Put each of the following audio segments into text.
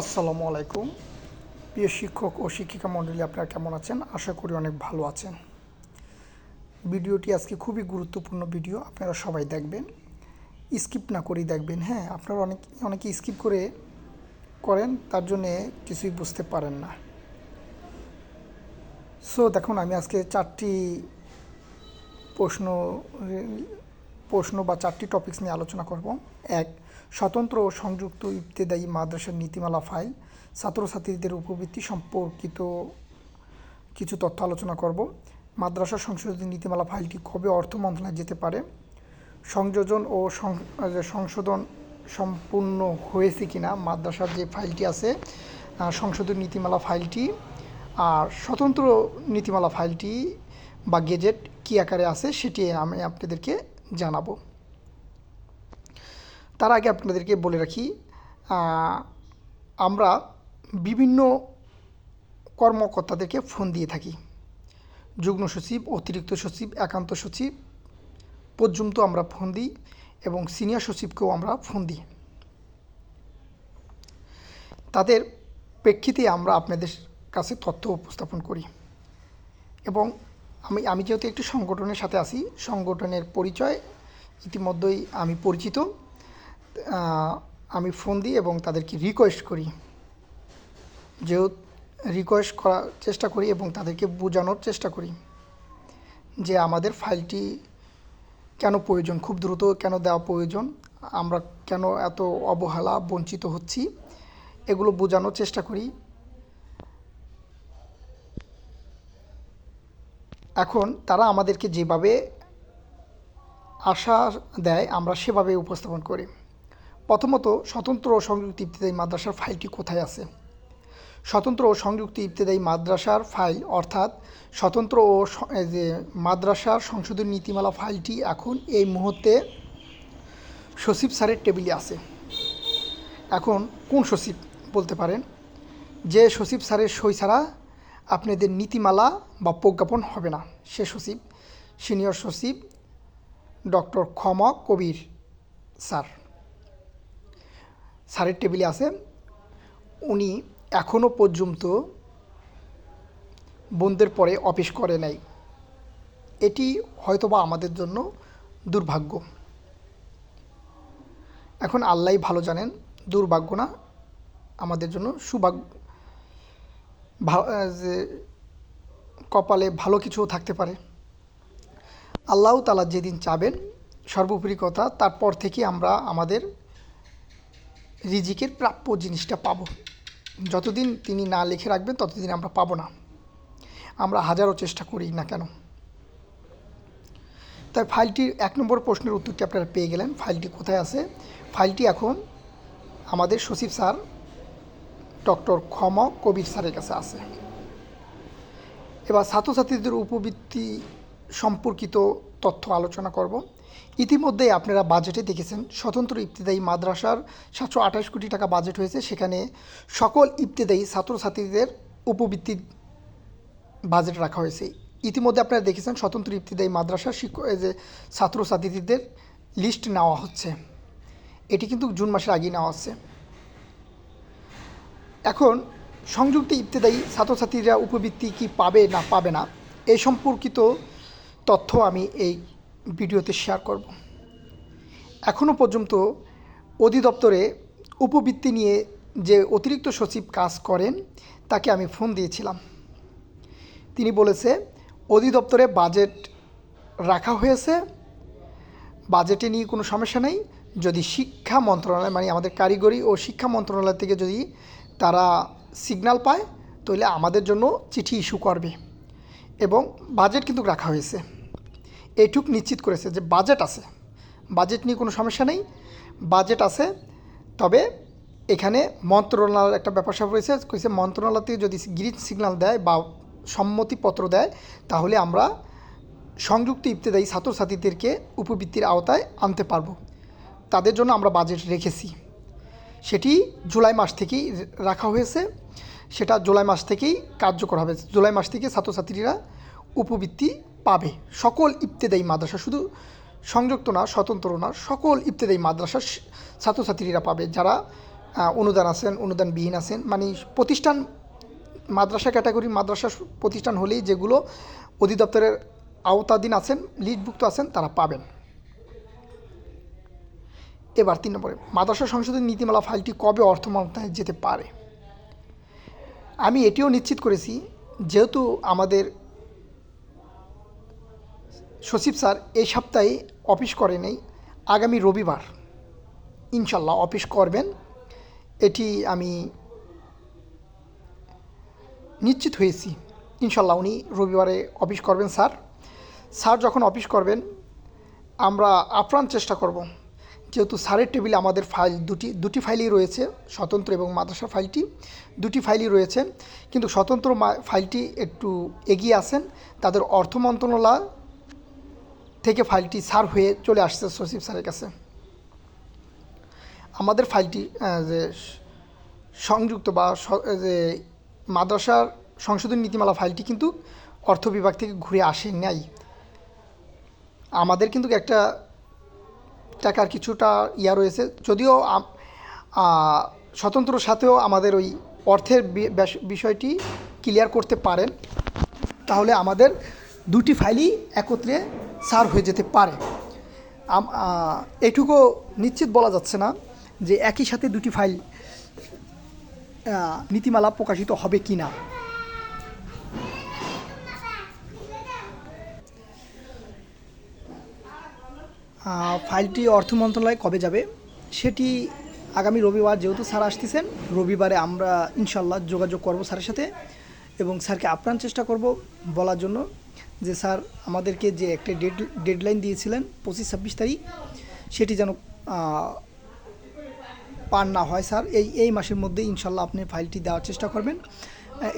আসসালামু আলাইকুম। প্রিয় শিক্ষক ও শিক্ষিকা মণ্ডলী, আপনারা কেমন আছেন? আশা করি অনেক ভালো আছেন। ভিডিওটি আজকে খুবই গুরুত্বপূর্ণ ভিডিও, আপনারা সবাই দেখবেন। স্কিপ না করেই দেখবেন হ্যাঁ আপনারা অনেক, অনেকে স্কিপ করে করেন, তার জন্যে কিছুই বুঝতে পারেন না। সো দেখুন, আমি আজকে চারটি প্রশ্ন প্রশ্ন বা চারটি টপিকস নিয়ে আলোচনা করব। এক স্বতন্ত্র ও সংযুক্ত ইবতেদায়ী মাদ্রাসার নীতিমালা ফাইল, ছাত্রছাত্রীদের উপবৃত্তি সম্পর্কিত কিছু তথ্য আলোচনা করব। মাদ্রাসা সংশোধনী নীতিমালা ফাইলটি কবে অর্থ মন্ত্রণালয়ে যেতে পারে? সংযোজন ও সংশোধন সম্পূর্ণ হয়েছে কিনা, মাদ্রাসার যে ফাইলটি আছে সংশোধন নীতিমালা ফাইলটি আর স্বতন্ত্র নীতিমালা ফাইলটি বা গেজেট কী আকারে আছে সেটি আমি আপনাদেরকে জানাব। তার আগে আপনাদেরকে বলে রাখি আমরা বিভিন্ন কর্মকর্তাদেরকে ফোন দিয়ে থাকি। যুগ্ম সচিব, অতিরিক্ত সচিব, একান্ত সচিব পর্যন্ত আমরা ফোন দিই এবং সিনিয়র সচিবকেও আমরা ফোন দিই। তাদের প্রেক্ষিতে আমরা আপনাদের কাছে তথ্য উপস্থাপন করি এবং আমি আমি যেহেতু একটি সংগঠনের সাথে আছি, সংগঠনের পরিচয় ইতিমধ্যেই আমি পরিচিত। আমি ফোন দিই এবং তাদেরকে রিকোয়েস্ট করি। যেহেতু রিকোয়েস্ট করার চেষ্টা করি এবং তাদেরকে বোঝানোর চেষ্টা করি যে আমাদের ফাইলটি কেন প্রয়োজন, খুব দ্রুত কেন দেওয়া প্রয়োজন, আমরা কেন এত অবহেলা বঞ্চিত হচ্ছি, এগুলো বোঝানোর চেষ্টা করি। এখন তারা আমাদেরকে যেভাবে আশা দেয়, আমরা সেভাবে উপস্থাপন করি। প্রথমত, স্বতন্ত্র ও সংযুক্ত ইবতেদায়ী মাদ্রাসার ফাইলটি কোথায় আছে? স্বতন্ত্র ও সংযুক্ত ইবতেদায়ী মাদ্রাসার ফাইল, অর্থাৎ স্বতন্ত্র ও যে মাদ্রাসার সংশোধন নীতিমালা ফাইলটি এখন এই মুহূর্তে সচিব স্যারের টেবিলে আছে। এখন কোন সচিব বলতে পারেন? যে সচিব স্যারের সই ছাড়া আপনাদের নীতিমালা বা প্রজ্ঞাপন হবে না। সে সচিব, সিনিয়র সচিব, ডক্টর ক্ষম কবির স্যার। স্যারের টেবিলে আছে। উনি এখনও পর্যন্ত বন্ধের পরে অফিস করে নাই। এটি হয়তোবা আমাদের জন্য দুর্ভাগ্য। এখন আল্লাহ ভালো জানেন, দুর্ভাগ্য না, আমাদের জন্য সুভাগ্য। যে কপালে ভালো কিছুও থাকতে পারে। আল্লাহ তালা যেদিন চাবেন, সর্বোপরি কথা তারপর থেকে আমরা আমাদের রিজিকের প্রাপ্য জিনিসটা পাবো। যতদিন তিনি না লিখে রাখবেন, ততদিন আমরা পাবো না। আমরা হাজারো চেষ্টা করি না কেন? তাই ফাইলটির এক নম্বর প্রশ্নের উত্তরটি আপনারা পেয়ে গেলেন। ফাইলটি কোথায় আছে? ফাইলটি এখন আমাদের সচিব স্যার, ডক্টর ক্ষম কবির স্যারের কাছে আছে। এবার ছাত্রছাত্রীদের উপবৃত্তি সম্পর্কিত তথ্য আলোচনা করব। ইতিমধ্যেই আপনারা বাজেটে দেখেছেন, স্বতন্ত্র ইবতেদায়ী মাদ্রাসার সাতশো আঠাশ কোটি টাকা বাজেট হয়েছে। সেখানে সকল ইবতেদায়ী ছাত্রছাত্রীদের উপবৃত্তি বাজেট রাখা হয়েছে। ইতিমধ্যে আপনারা দেখেছেন, স্বতন্ত্র ইবতেদায়ী মাদ্রাসার শিক্ষক যে ছাত্রছাত্রীদের লিস্ট নেওয়া হচ্ছে। এটি কিন্তু জুন মাসের আগেই নেওয়া হচ্ছে। এখন, সংযুক্ত ইবতেদায়ী ছাত্রছাত্রীরা উপবৃত্তি কি পাবে না পাবে না এই সম্পর্কিত তথ্য আমি এই ভিডিওতে শেয়ার করব। এখনও পর্যন্ত অধিদপ্তরে উপবৃত্তি নিয়ে যে অতিরিক্ত সচিব কাজ করেন, তাকে আমি ফোন দিয়েছিলাম। তিনি বলেছে, অধিদপ্তরে বাজেট রাখা হয়েছে বাজেটে নিয়ে কোনো সমস্যা নেই। যদি শিক্ষা মন্ত্রণালয় মানে আমাদের কারিগরি ও শিক্ষা মন্ত্রণালয় থেকে যদি তারা সিগন্যাল পায়, তাহলে আমাদের জন্য চিঠি ইস্যু করবে। এবং বাজেট কিন্তু রাখা হয়েছে। এইটুক নিশ্চিত করেছে যে বাজেট আছে। বাজেট নিয়ে কোনো সমস্যা নেই। বাজেট আছে, তবে এখানে মন্ত্রণালয়ের একটা ব্যাপার স্যাপার রয়েছে। কইছে মন্ত্রণালয় থেকে যদি গ্রিন সিগন্যাল দেয় বা সম্মতিপত্র দেয়, তাহলে আমরা সংযুক্ত ইবতেদায়ী ছাত্রছাত্রীদেরকে উপবৃত্তির আওতায় আনতে পারব। তাদের জন্য আমরা বাজেট রেখেছি। সেটি জুলাই মাস থেকেই রাখা হয়েছে। সেটা জুলাই মাস থেকেই কার্যকর হবে। জুলাই মাস থেকে ছাত্রছাত্রীরা উপবৃত্তি পাবে। সকল ইবতেদায়ী মাদ্রাসা শুধু সংযুক্ত না, স্বতন্ত্র না, সকল ইবতেদায়ী মাদ্রাসার ছাত্রছাত্রীরা পাবে। যারা অনুদান আছেন, অনুদানবিহীন আছেন মানে প্রতিষ্ঠান, মাদ্রাসা ক্যাটাগরি মাদ্রাসা প্রতিষ্ঠান হলেই যেগুলো অধিদপ্তরের আওতাধীন আছেন লিস্টভুক্ত আছেন, তারা পাবেন। এবার তিন নম্বরে, মাদ্রাসা সংশোধনী নীতিমালা ফাইলটি কবে অর্থ মন্ত্রণালয়ে যেতে পারে? আমি এটিও নিশ্চিত করেছি, যেহেতু আমাদের সচিব স্যার এই সপ্তাহে অফিস করে নেই, আগামী রবিবার। ইনশাল্লাহ অফিস করবেন। এটি আমি নিশ্চিত হয়েছি। ইনশাল্লাহ উনি রবিবারে অফিস করবেন স্যার। স্যার যখন অফিস করবেন, আমরা আপ্রাণ চেষ্টা করব। যেহেতু স্যারের টেবিলে আমাদের ফাইল দুটি দুটি ফাইলই রয়েছে, স্বতন্ত্র এবং মাদ্রাসা ফাইলটি, দুটি ফাইলই রয়েছে। কিন্তু স্বতন্ত্র ফাইলটি একটু এগিয়ে আসেন তাদের অর্থ মন্ত্রণালয় থেকে ফাইলটি স্যার হয়ে চলে আসছে সচিব স্যারের কাছে। আমাদের ফাইলটি যে সংযুক্ত বা যে মাদ্রাসার সংশোধন নীতিমালা ফাইলটি কিন্তু অর্থ বিভাগ থেকে ঘুরে আসে নাই। আমাদের কিন্তু একটা টাকার কিছুটা ইয়া রয়েছে। যদিও স্বতন্ত্র সাথেও আমাদের ওই অর্থের বিষয়টি ক্লিয়ার করতে পারেন, তাহলে আমাদের দুটি ফাইলই একত্রে সার হয়ে যেতে পারে। এটুকু নিশ্চিত বলা যাচ্ছে না যে একই সাথে দুটি ফাইল নীতিমালা প্রকাশিত হবে কি না। ফাইলটি অর্থ মন্ত্রণালয়ে কবে যাবে সেটি আগামী রবিবার যেহেতু স্যার আসতেছেন, রবিবারে আমরা ইনশাল্লাহ যোগাযোগ করব স্যারের সাথে এবং স্যারকে আপ্রাণ চেষ্টা করব বলার জন্য। যে স্যার আমাদেরকে যে একটা ডেড, ডেডলাইন দিয়েছিলেন পঁচিশ ছাব্বিশ তারিখ, সেটি যেন পার না হয় স্যার। এই এই মাসের মধ্যে ইনশাল্লাহ আপনি ফাইলটি দেওয়ার চেষ্টা করবেন।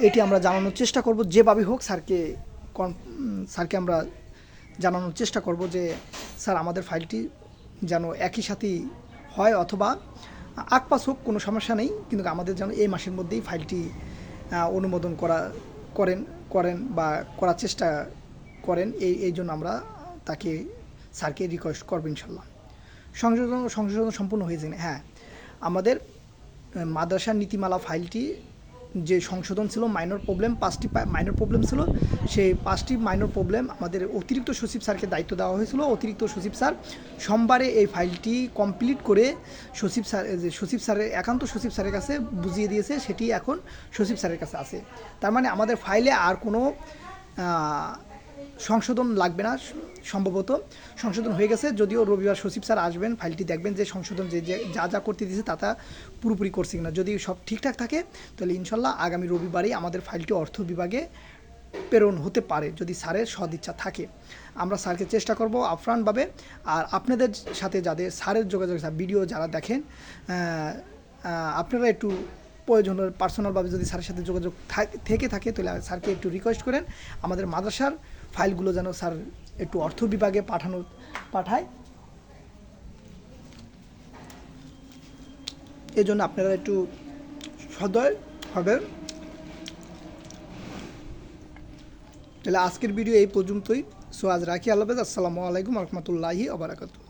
এটি আমরা জানানোর চেষ্টা করব, যেভাবে হোক স্যারকে স্যারকে আমরা জানানোর চেষ্টা করব যে, স্যার আমাদের ফাইলটি যেন একই সাথেই হয় অথবা আকপাস হোক, কোনো সমস্যা নেই। কিন্তু আমাদের যেন এই মাসের মধ্যেই ফাইলটি অনুমোদন করা, করেন। করেন বা করার চেষ্টা করেন, এই এই জন্য আমরা তাকে, স্যারকে রিকোয়েস্ট করব ইনশাল্লাহ। সংশোধন সংশোধন সম্পূর্ণ হয়েছে হ্যাঁ আমাদের মাদ্রাসার নীতিমালা ফাইলটি যে সংশোধন ছিল মাইনর প্রবলেম পাঁচটি মাইনর প্রবলেম ছিল, সেই পাঁচটি মাইনর প্রবলেম আমাদের অতিরিক্ত সচিব স্যারকে দায়িত্ব দেওয়া হয়েছিল। অতিরিক্ত সচিব স্যার সোমবারে এই ফাইলটি কমপ্লিট করে সচিব স্যার যে সচিব স্যারের, একান্ত সচিব স্যারের কাছে বুঝিয়ে দিয়েছে, সেটি এখন সচিব স্যারের কাছে আছে। তার মানে আমাদের ফাইলে আর কোনো সংশোধন লাগবে না, সম্ভবত। সংশোধন হয়ে গেছে, যদিও রবিবার সচিব স্যার আসবেন, ফাইলটি দেখবেন যে সংশোধন যে যে যা করতে দিয়েছে তা তা পুরোপুরি করছে কিনা। যদি সব ঠিকঠাক থাকে, তাহলে ইনশাল্লাহ আগামী রবিবারই আমাদের ফাইলটি অর্থ বিভাগে প্রেরণ হতে পারে, যদি স্যারের সদিচ্ছা থাকে। আমরা স্যারকে চেষ্টা করব আফরানভাবে আর আপনাদের সাথে যাদের স্যারের যোগাযোগ ভিডিও যারা দেখেন আপনারা একটু প্রয়োজন পার্সোনালভাবে যদি স্যারের সাথে যোগাযোগ থেকে থাকে তাহলে স্যারকে একটু রিকোয়েস্ট করেন। আমাদের মাদ্রাসার ফাইলগুলো যেন স্যার একটু অর্থ বিভাগে পাঠানো, পাঠায়। এই জন্য আপনারা একটু সদয় হবেন। তাহলে আজকের ভিডিও এই পর্যন্তই। সো আজ রাখি আল্লাহ। আসসালামু আলাইকুম রহমতুল্লাহি আবরাকাতু